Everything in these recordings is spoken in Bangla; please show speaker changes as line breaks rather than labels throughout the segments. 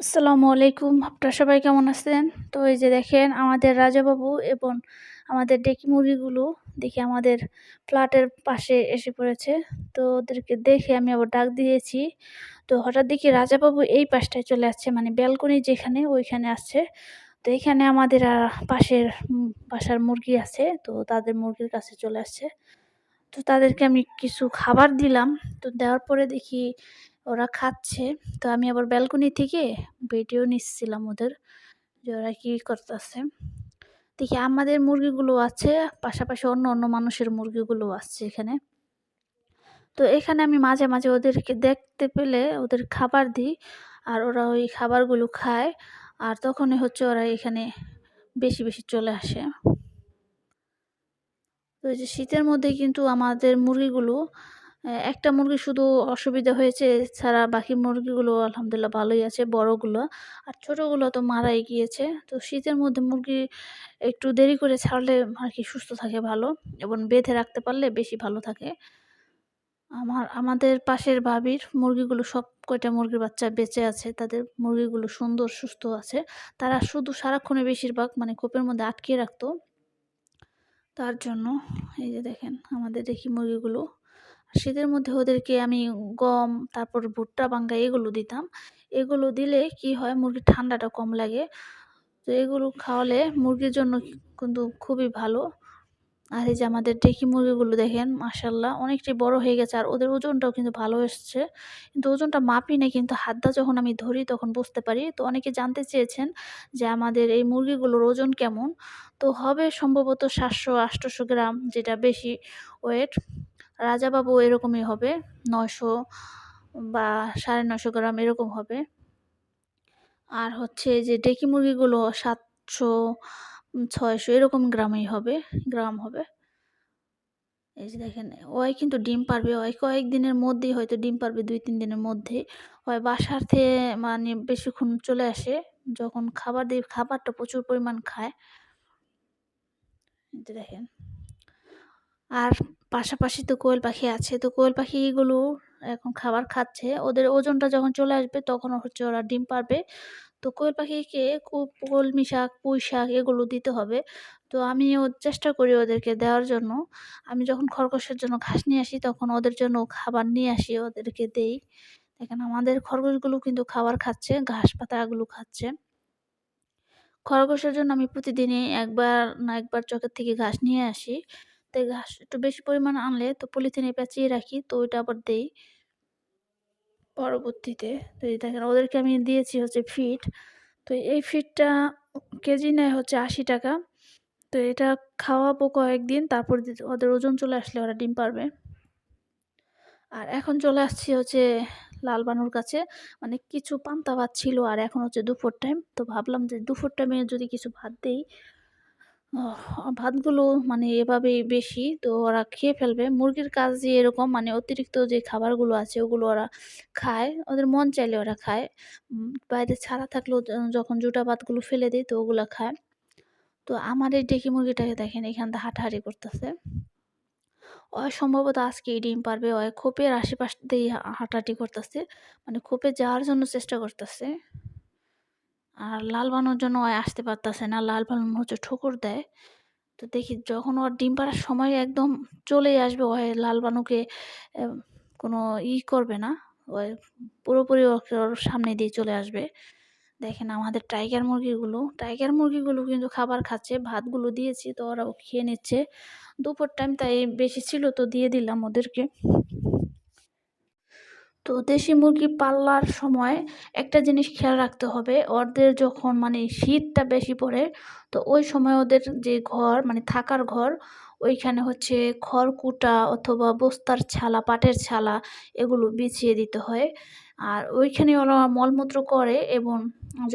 আসসালামু আলাইকুম। আপনারা সবাই কেমন আছেন? তো এই যে দেখেন, আমাদের রাজাবাবু এবং আমাদের ডেকি মুরগিগুলো দেখি আমাদের ফ্ল্যাটের পাশে এসে পড়েছে। তো ওদেরকে দেখে আমি আবার ডাক দিয়েছি। তো হঠাৎ দেখি রাজাবাবু এই পাশটায় চলে আসছে মানে ব্যালকনি যেখানে, ওইখানে আসছে। তো এখানে আমাদের পাশের বাসার মুরগি আছে, তো তাদের মুরগির কাছে চলে আসছে। তো তাদেরকে আমি কিছু খাবার দিলাম। তো দেওয়ার পরে দেখি ওরা খাচ্ছে। তো আমি আবার ব্যালকনি থেকে ভিডিও নিচ্ছিলাম ওদের যে ওরা কী করতেছে। দেখি আমাদের মুরগিগুলো আছে, পাশাপাশি অন্য অন্য মানুষের মুরগিগুলো আসছে এখানে। তো এখানে আমি মাঝে মাঝে ওদেরকে দেখতে পেলে ওদের খাবার দিই আর ওরা ওই খাবারগুলো খায়। আর তখনই হচ্ছে ওরা এখানে বেশি বেশি চলে আসে। তো এই যে শীতের মধ্যে কিন্তু আমাদের মুরগিগুলো একটা মুরগি শুধু অসুবিধা হয়েছে ছাড়া বাকি মুরগিগুলো আলহামদুলিল্লাহ ভালোই আছে, বড়গুলো। আর ছোটোগুলো তো মারাই গিয়েছে। তো শীতের মধ্যে মুরগি একটু দেরি করে ছাড়লে আর কি সুস্থ থাকে ভালো এবং বেঁধে রাখতে পারলে বেশি ভালো থাকে। আমার, আমাদের পাশের ভাবির মুরগিগুলো সব কয়টা মুরগির বাচ্চা বেঁচে আছে, তাদের মুরগিগুলো সুন্দর, সুস্থ আছে। তারা শুধু সারাক্ষণে বেশিরভাগ মানে খোপের মধ্যে আটকিয়ে রাখতো। তার জন্য এই যে দেখেন আমাদের দেখি মুরগিগুলো। শীতের মধ্যে ওদেরকে আমি গম, তারপর ভুট্টা, বাঙ্গা এগুলো দিতাম। এগুলো দিলে কি হয়, মুরগির ঠান্ডাটা কম লাগে। তো এগুলো খাওয়ালে মুরগির জন্য কিন্তু খুবই ভালো। আর এই যে আমাদের ডেকি মুরগিগুলো দেখেন মাসাল্লাহ অনেকটাই বড় হয়ে গেছে আর ওদের ওজনটাও কিন্তু ভালো এসছে। কিন্তু ওজনটা মাপি না কিন্তু হাতটা যখন আমি ধরি তখন বুঝতে পারি। তো অনেকে জানতে চেয়েছেন যে আমাদের এই মুরগিগুলোর ওজন কেমন? তো হবে সম্ভবত সাতশো আটশোশো গ্রাম, যেটা বেশি ওয়েট। রাজাবাবু এরকমই হবে, নয়শো বা সাড়ে নশো গ্রাম এরকম হবে। আর হচ্ছে যে ডেকি মুরগিগুলো সাতশো ছয়শো এরকম গ্রামেই হবে, গ্রাম হবে। এই যে দেখেন ওই কিন্তু ডিম পারবে ওই কয়েকদিনের মধ্যেই হয়তো ডিম পারবে, দুই তিন দিনের মধ্যে ওই বাসার থেকে মানে বেশিক্ষণ চলে আসে, যখন খাবার দিই খাবারটা প্রচুর পরিমাণ খায়। দেখেন। আর পাশাপাশি তো কোয়েল পাখি আছে, তো কোয়েল পাখিগুলো এখন খাবার খাচ্ছে, ওদের ওজনটা যখন চলে আসবে, তখন হচ্ছে ওরা ডিম পারবে। তো কোয়েল পাখিকে কলমি শাক পুঁই শাক এগুলো দিতে হবে। তো আমি চেষ্টা করি ওদেরকে দেওয়ার জন্য। আমি যখন খরগোশের জন্য ঘাস নিয়ে আসি তখন ওদের জন্য খাবার নিয়ে আসি, ওদেরকে দেই। দেখেন আমাদের খরগোশগুলো কিন্তু খাবার খাচ্ছে, ঘাস পাতাগুলো খাচ্ছে। খরগোশের জন্য আমি প্রতিদিনই একবার না একবার চকের থেকে ঘাস নিয়ে আসি। তাই ঘাস একটু বেশি পরিমাণ আনলে তো পলিথিনে পেঁচিয়ে রাখি, তো ওইটা আবার দেই। পরবর্তীতে। তো এই দেখেন, ওদেরকে আমি দিয়েছি হচ্ছে ফিড তো এই ফিডটা কেজি নেয় হচ্ছে আশি টাকা। তো এটা খাওয়াবো কয়েকদিন, তারপর ওদের ওজন চলে আসলে ওরা ডিম পারবে। আর এখন চলে আসছি হচ্ছে লাল বানুর কাছে। মানে কিছু পান্তা ভাত ছিল আর এখন হচ্ছে দুপুর টাইম তো ভাবলাম যে দুপুর টাইমে যদি কিছু ভাত দেই ভাতগুলো মানে এভাবেই বেশি। তো ওরা খেয়ে ফেলবে। মুরগির কাজ যে এরকম মানে অতিরিক্ত যে খাবারগুলো আছে, ওগুলো ওরা খায়। ওদের মন চাইলে ওরা খায়। বাইরে ছাড়া থাকলেও যখন জুটা ভাতগুলো ফেলে দিই তো ওগুলো খায়। তো আমার এই ডেকি মুরগিটাকে দেখেন, এখান থেকে হাঁটাহাঁটি করতেছে। ওই সম্ভবত আজকে ডিম পারবে। ওই খোপের আশেপাশ দিয়ে হাঁটাহাঁটি করতেছে। মানে খোপে যাওয়ার জন্য চেষ্টা করতেছে। আর লাল বানানোর জন্য ওই আসতে পারতেছে না। লাল বানানো হচ্ছে ঠোকর দেয়। তো দেখি যখন ওর ডিম পাড়ার সময় একদম চলেই আসবে, ওই লাল বানুকে কোনো ই করবে না। ওই পুরোপুরি ওর সামনে দিয়ে চলে আসবে। দেখেন আমাদের টাইগার মুরগিগুলো টাইগার মুরগিগুলো কিন্তু খাবার খাচ্ছে, ভাতগুলো দিয়েছি, তো ওরাও খেয়ে নিচ্ছে। দুপুর টাইম তাই বেশি ছিল, তো দিয়ে দিলাম ওদেরকে। তো দেশি মুরগি পাল্লার সময় একটা জিনিস খেয়াল রাখতে হবে। ওদের যখন মানে শীতটা বেশি পড়ে, তো ওই সময় ওদের যে ঘর মানে থাকার ঘর, ওইখানে হচ্ছে খড়কুটা অথবা বস্তার ছালা, পাটের ছালা এগুলো বিছিয়ে দিতে হয়। আর ওইখানে ওরা মলমূত্র করে এবং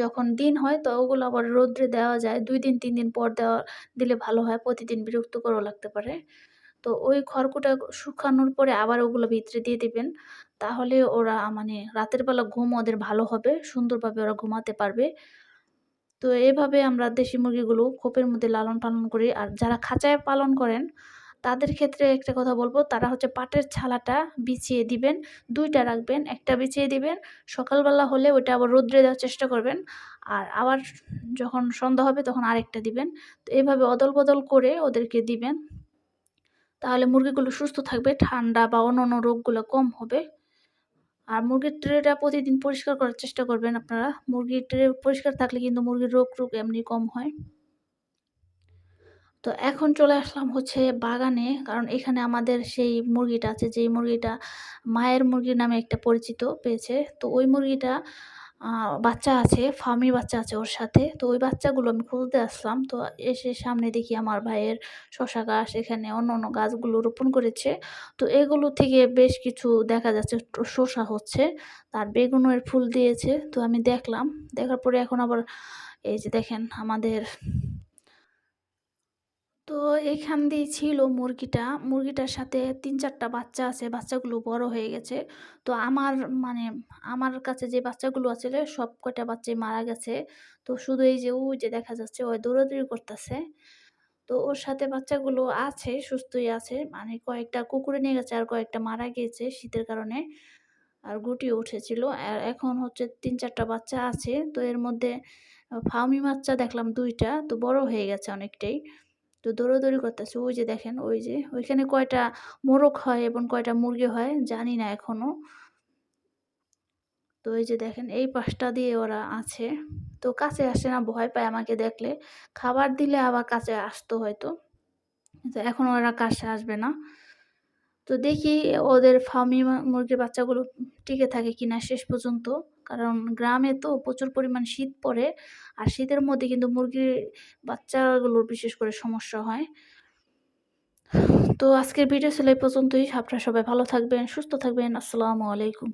যখন দিন হয়, তো ওগুলো আবার রোদ্রে দেওয়া যায়। দুই দিন, তিন দিন পর দেওয়া দিলে ভালো হয়, প্রতিদিন বিরক্তকরও লাগতে পারে। তো ওই খড়কুটা শুকানোর পরে আবার ওগুলো ভিতরে দিয়ে দিবেন তাহলে ওরা মানে রাতের বেলা ঘুম ওদের ভালো হবে, সুন্দরভাবে ওরা ঘুমাতে পারবে তো এভাবে আমরা দেশি মুরগিগুলো খোপের মধ্যে লালন পালন করি আর যারা খাঁচায় পালন করেন, তাদের ক্ষেত্রে একটা কথা বলব, তারা হচ্ছে পাটের ছালাটা বিছিয়ে দিবেন, দুইটা রাখবেন। একটা বিছিয়ে দিবেন। সকালবেলা হলে ওইটা আবার রৌদ্রে দেওয়ার চেষ্টা করবেন। আর আবার যখন সন্ধ্যা হবে তখন আরেকটা দিবেন। তো এভাবে অদল-বদল করে ওদেরকে দিবেন। তাহলে মুরগিগুলো সুস্থ থাকবে। ঠান্ডা বা অন্যান্য রোগগুলো কম হবে। আর মুরগির ট্রেটা প্রতিদিন পরিষ্কার করার চেষ্টা করবেন আপনারা। মুরগির ট্রে পরিষ্কার থাকলে কিন্তু মুরগির রোগ-রোগ এমনি কম হয়। তো এখন চলে আসলাম হচ্ছে বাগানে। কারণ এখানে আমাদের সেই মুরগিটা আছে, যেই মুরগিটা মায়ের মুরগি নামে একটা পরিচিত পেয়েছে। তো ওই মুরগিটা বাচ্চা আছে, ফার্মি বাচ্চা আছে ওর সাথে। তো ওই বাচ্চাগুলো আমি খুঁজতে আসলাম। তো এসে সামনে দেখি আমার ভাইয়ের শশা গাছ, এখানে অন্য অন্য গাছগুলো রোপণ করেছে। তো এগুলো থেকে বেশ কিছু দেখা যাচ্ছে শশা হচ্ছে। তার বেগুনের ফুল দিয়েছে। তো আমি দেখলাম। দেখার পরে এখন আবার এই যে দেখেন আমাদের তো এখান দিয়ে ছিল মুরগিটা। মুরগিটার সাথে তিন চারটা বাচ্চা আছে। বাচ্চাগুলো বড় হয়ে গেছে। তো আমার মানে আমার কাছে যে বাচ্চাগুলো আছে সব কয়টা বাচ্চাই মারা গেছে। তো শুধু এই যে ওই যে দেখা যাচ্ছে ও দৌড়াদৌড়ি করতেছে। তো ওর সাথে বাচ্চাগুলো আছে, সুস্থই আছে। মানে কয়েকটা কুকুরে নিয়ে গেছে আর কয়েকটা মারা গিয়েছে শীতের কারণে। আর গুটি উঠেছিল। আর এখন হচ্ছে তিন চারটা বাচ্চা আছে। তো এর মধ্যে আ ফার্মি বাচ্চা দেখলাম দুইটা তো বড় হয়ে গেছে অনেকটাই। তো দৌড়াদৌড়ি করতেছে। ওই যে দেখেন, ওই যে ওইখানে কয়টা মোরগ হয় এবং কয়টা মুরগি হয় জানি না এখনও। তো ওই যে দেখেন, এই পাশটা দিয়ে ওরা আছে। তো কাছে আসে না, ভয় পায় আমাকে দেখলে। খাবার দিলে আবার কাছে আসতো হয়তো। এখন ওরা কাছে আসবে না। তো দেখি ওদের ফার্মি মুরগির বাচ্চাগুলো টিকে থাকে কিনা শেষ পর্যন্ত। কারণ গ্রামে তো প্রচুর পরিমাণ শীত পড়ে। আর শীতের মধ্যে কিন্তু মুরগির বাচ্চাগুলোর বিশেষ করে সমস্যা হয়। তো আজকের ভিডিও ছিল এই পর্যন্তই। আপনারা সবাই ভালো থাকবেন, সুস্থ থাকবেন। আসসালামু আলাইকুম।